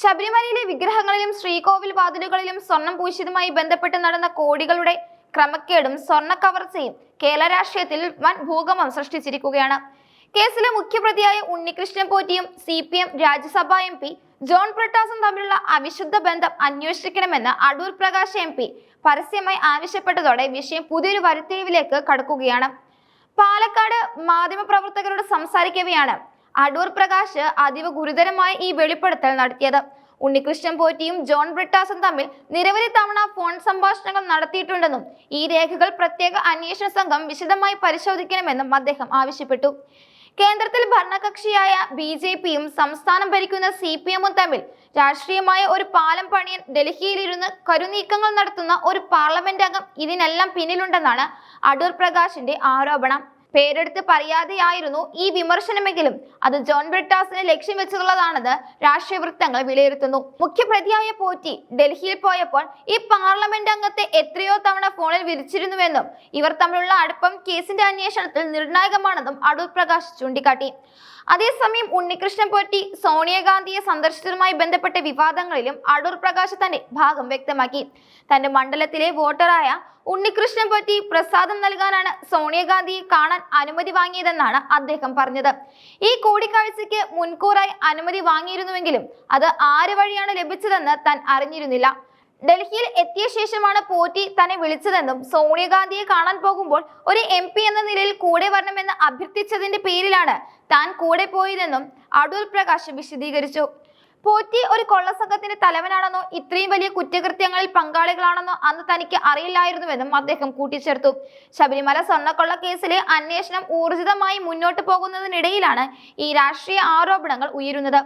ശബരിമലയിലെ വിഗ്രഹങ്ങളിലും ശ്രീകോവിൽ വാതിലുകളിലും സ്വർണം പൂശിയതുമായി ബന്ധപ്പെട്ട് നടന്ന കോടികളുടെ ക്രമക്കേടും സ്വർണ കവർച്ചയും കേരള രാഷ്ട്രീയത്തിൽ വൻ ഭൂകമ്പം സൃഷ്ടിച്ചിരിക്കുകയാണ്. കേസിലെ മുഖ്യപ്രതിയായ Unnikrishnan പോറ്റിയും C P M Rajya Sabha M P John പ്രട്ടാസും തമ്മിലുള്ള അവിശുദ്ധ ബന്ധം അന്വേഷിക്കണമെന്ന് അടൂർ പ്രകാശ് എം പി പരസ്യമായി ആവശ്യപ്പെട്ടതോടെ വിഷയം പുതിയൊരു വരുത്തിരിവിലേക്ക് കടക്കുകയാണ്. പാലക്കാട് മാധ്യമപ്രവർത്തകരോട് സംസാരിക്കവെയാണ് അടൂർ പ്രകാശ് അതീവ ഗുരുതരമായ ഈ വെളിപ്പെടുത്തൽ നടത്തിയത്. ഉണ്ണികൃഷ്ണൻ പോറ്റിയും ജോൺ ബ്രിട്ടാസും തമ്മിൽ നിരവധി തവണ ഫോൺ സംഭാഷണങ്ങൾ നടത്തിയിട്ടുണ്ടെന്നും ഈ രേഖകൾ പ്രത്യേക അന്വേഷണ സംഘം വിശദമായി പരിശോധിക്കണമെന്നും അദ്ദേഹം ആവശ്യപ്പെട്ടു. കേന്ദ്രത്തിൽ ഭരണകക്ഷിയായ ബി ജെ പിയും സംസ്ഥാനം ഭരിക്കുന്ന സി പി എമ്മും തമ്മിൽ രാഷ്ട്രീയമായ ഒരു പാലം പണിയൻ ഡൽഹിയിലിരുന്ന് കരുനീക്കങ്ങൾ നടത്തുന്ന ഒരു പാർലമെന്റ് അംഗം ഇതിനെല്ലാം പിന്നിലുണ്ടെന്നാണ് അടൂർ പ്രകാശിന്റെ ആരോപണം. പേരെടുത്ത് പറയാതെയായിരുന്നു ഈ വിമർശനമെങ്കിലും. അത് ജോൺ ബ്രിട്ടാസിനെ ലക്ഷ്യം വെച്ചുള്ളതാണെന്ന് രാഷ്ട്രീയ വൃത്തങ്ങൾ വിലയിരുത്തുന്നു. മുഖ്യപ്രതിയായ പോറ്റി ഡൽഹിയിൽ പോയപ്പോൾ ഈ പാർലമെന്റ് അംഗത്തെ എത്രയോ തവണ ഫോണിൽ വിരിച്ചിരുന്നുവെന്നും ഇവർ തമ്മിലുള്ള അടുപ്പം കേസിന്റെ അന്വേഷണത്തിൽ നിർണായകമാണെന്നും അടൂർ പ്രകാശ് ചൂണ്ടിക്കാട്ടി. അതേസമയം ഉണ്ണികൃഷ്ണൻ പോറ്റി സോണിയാഗാന്ധിയെ സന്ദർശിച്ചതുമായി ബന്ധപ്പെട്ട വിവാദങ്ങളിലും അടൂർ പ്രകാശ് തന്റെ ഭാഗം വ്യക്തമാക്കി. തന്റെ മണ്ഡലത്തിലെ വോട്ടറായ ഉണ്ണികൃഷ്ണൻ പോറ്റി പ്രസാദം നൽകാനാണ് സോണിയാഗാന്ധിയെ കാണാൻ അനുമതി വാങ്ങിയതെന്നാണ് അദ്ദേഹം പറഞ്ഞത്. ഈ കൂടിക്കാഴ്ചയ്ക്ക് മുൻകൂറായി അനുമതി വാങ്ങിയിരുന്നുവെങ്കിലും അത് ആര് വഴിയാണ് ലഭിച്ചതെന്ന് താൻ അറിഞ്ഞിരുന്നില്ല. ഡൽഹിയിൽ എത്തിയ ശേഷമാണ് പോറ്റി തന്നെ വിളിച്ചതെന്നും സോണിയാഗാന്ധിയെ കാണാൻ പോകുമ്പോൾ ഒരു എം എന്ന നിലയിൽ കൂടെ വരണമെന്ന് അഭ്യർത്ഥിച്ചതിന്റെ പേരിലാണ് താൻ കൂടെ പോയതെന്നും അടൂർ പ്രകാശ് വിശദീകരിച്ചു. പോറ്റി ഒരു കൊള്ളസംഘത്തിന്റെ തലവനാണെന്നോ ഇത്രയും വലിയ കുറ്റകൃത്യങ്ങളിൽ പങ്കാളികളാണെന്നോ അന്ന് തനിക്ക് അറിയില്ലായിരുന്നുവെന്നും അദ്ദേഹം കൂട്ടിച്ചേർത്തു. ശബരിമല സ്വർണക്കൊള്ള കേസിലെ അന്വേഷണം ഊർജിതമായി മുന്നോട്ട് പോകുന്നതിനിടയിലാണ് ഈ രാഷ്ട്രീയ ആരോപണങ്ങൾ ഉയരുന്നത്.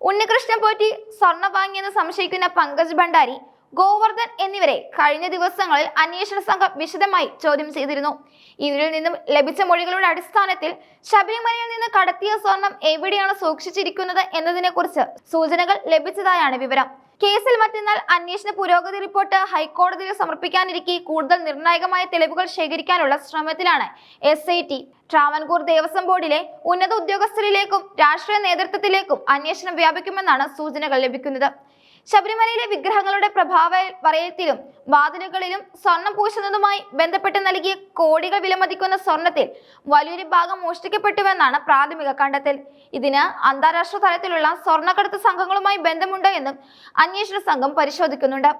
ഉണ്ണികൃഷ്ണൻ പോറ്റി സ്വർണം വാങ്ങിയെന്ന് സംശയിക്കുന്ന പങ്കജ് ഭണ്ഡാരി ഗോവർദ്ധൻ എന്നിവരെ കഴിഞ്ഞ ദിവസങ്ങളിൽ അന്വേഷണ സംഘം വിശദമായി ചോദ്യം ചെയ്തിരുന്നു. ഇവരിൽ നിന്നും ലഭിച്ച മൊഴികളുടെ അടിസ്ഥാനത്തിൽ ശബരിമലയിൽ നിന്ന് കടത്തിയ സ്വർണം എവിടെയാണ് സൂക്ഷിച്ചിരിക്കുന്നത് എന്നതിനെക്കുറിച്ച് സൂചനകൾ ലഭിച്ചതായാണ് വിവരം. കേസിൽ മറ്റന്നാൾ അന്വേഷണ പുരോഗതി റിപ്പോർട്ട് ഹൈക്കോടതിയിൽ സമർപ്പിക്കാനിരിക്കെ കൂടുതൽ നിർണായകമായ തെളിവുകൾ ശേഖരിക്കാനുള്ള ശ്രമത്തിലാണ് S I T Travancore Devaswom ബോർഡിലെ ഉന്നത ഉദ്യോഗസ്ഥരിലേക്കും രാഷ്ട്രീയ നേതൃത്വത്തിലേക്കും അന്വേഷണം വ്യാപിക്കുമെന്നാണ് സൂചനകൾ ലഭിക്കുന്നത്. ശബരിമലയിലെ വിഗ്രഹങ്ങളുടെ പ്രഭാവ വലയത്തിലും വാതിലുകളിലും സ്വർണം പൂശുന്നതുമായി ബന്ധപ്പെട്ട് നൽകിയ കോടികൾ വിലമതിക്കുന്ന സ്വർണത്തിൽ വലിയൊരു ഭാഗം മോഷ്ടിക്കപ്പെട്ടുവെന്നാണ് പ്രാഥമിക കണ്ടെത്തൽ. ഇതിന് അന്താരാഷ്ട്ര തലത്തിലുള്ള സ്വർണക്കടത്ത് സംഘങ്ങളുമായി ബന്ധമുണ്ടോ എന്നും അന്വേഷണ സംഘം പരിശോധിക്കുന്നുണ്ട്.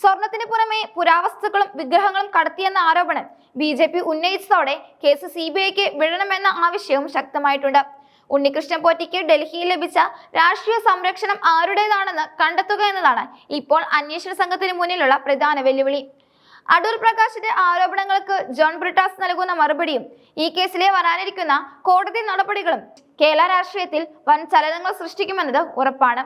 സ്വർണത്തിന് പുറമെ പുരാവസ്തുക്കളും വിഗ്രഹങ്ങളും കടത്തിയെന്ന ആരോപണം ബി ജെ പി ഉന്നയിച്ചതോടെ കേസ് സി ബി ഐക്ക് വിടണമെന്ന ആവശ്യവും ശക്തമായിട്ടുണ്ട്. ഉണ്ണികൃഷ്ണൻ പോറ്റിക്ക് ഡൽഹിയിൽ ലഭിച്ച രാഷ്ട്രീയ സംരക്ഷണം ആരുടേതാണെന്ന് കണ്ടെത്തുക എന്നതാണ് ഇപ്പോൾ അന്വേഷണ സംഘത്തിന് മുന്നിലുള്ള പ്രധാന വെല്ലുവിളി. അടൂർ പ്രകാശിന്റെ ആരോപണങ്ങൾക്ക് ജോൺ ബ്രിട്ടാസ് നൽകുന്ന മറുപടിയും ഈ കേസിലെ വരാനിരിക്കുന്ന കോടതി നടപടികളും കേരള രാഷ്ട്രീയത്തിൽ വൻ ചലനങ്ങൾ സൃഷ്ടിക്കുമെന്നത് ഉറപ്പാണ്.